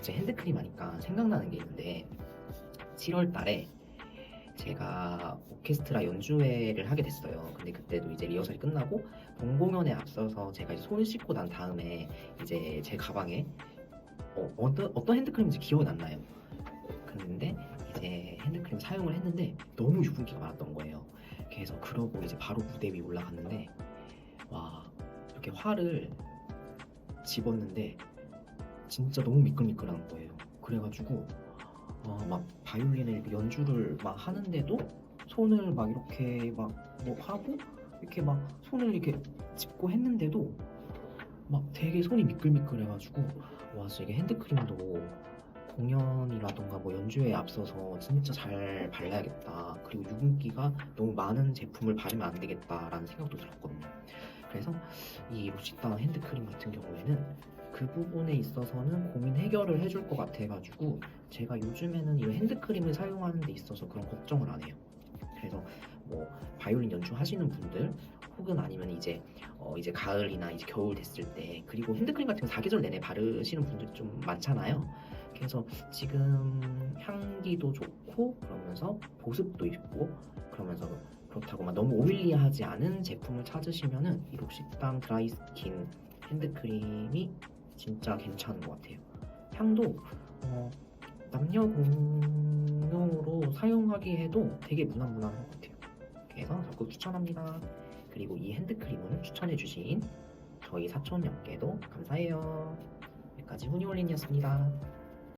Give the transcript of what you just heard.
갑자기 핸드크림 하니까 생각나는 게 있는데 7월 달에 제가 오케스트라 연주회를 하게 됐어요. 근데 그때도 이제 리허설이 끝나고 본 공연에 앞서서 제가 이제 손을 씻고 난 다음에 이제 제 가방에 어, 어떤 어떤 핸드크림인지 기억이 안 나요. 그런데 이제 핸드크림 사용을 했는데 너무 유분기가 많았던 거예요. 그래서 그러고 이제 바로 무대 위에 올라갔는데 와 이렇게 화를 집었는데 진짜 너무 미끌미끌한 거예요. 그래가지고 어, 막 바이올린을 연주를 막 하는데도 손을 막 이렇게 막 뭐 하고 이렇게 막 손을 이렇게 짚고 했는데도 막 되게 손이 미끌미끌해가지고 와 진짜 이게 핸드크림도 공연이라던가 뭐 연주에 앞서서 진짜 잘 발라야겠다. 그리고 유분기가 너무 많은 제품을 바르면 안 되겠다라는 생각도 들었거든요. 그래서 이 로시땅 핸드크림 같은 경우에는 그 부분에 있어서는 고민 해결을 해줄 것 같아가지고 제가 요즘에는 이 핸드크림을 사용하는 데 있어서 그런 걱정을 안 해요. 그래서 뭐 바이올린 연주하시는 분들 혹은 아니면 이제 어 이제 가을이나 이제 겨울 됐을 때 그리고 핸드크림 같은 거 사계절 내내 바르시는 분들이 좀 많잖아요. 그래서 지금 향기도 좋고 그러면서 보습도 있고 그러면서 그렇다고 막 너무 오일리하지 않은 제품을 찾으시면은 이 록시땅 드라이 스킨 핸드크림이 진짜 괜찮은 것 같아요. 향도 어, 남녀 공용으로 사용하기에도 되게 무난무난한 것 같아요. 그래서 적극 추천합니다. 그리고 이 핸드크림을 추천해주신 저희 사촌 형께도 감사해요. 여기까지 후니올린이었습니다.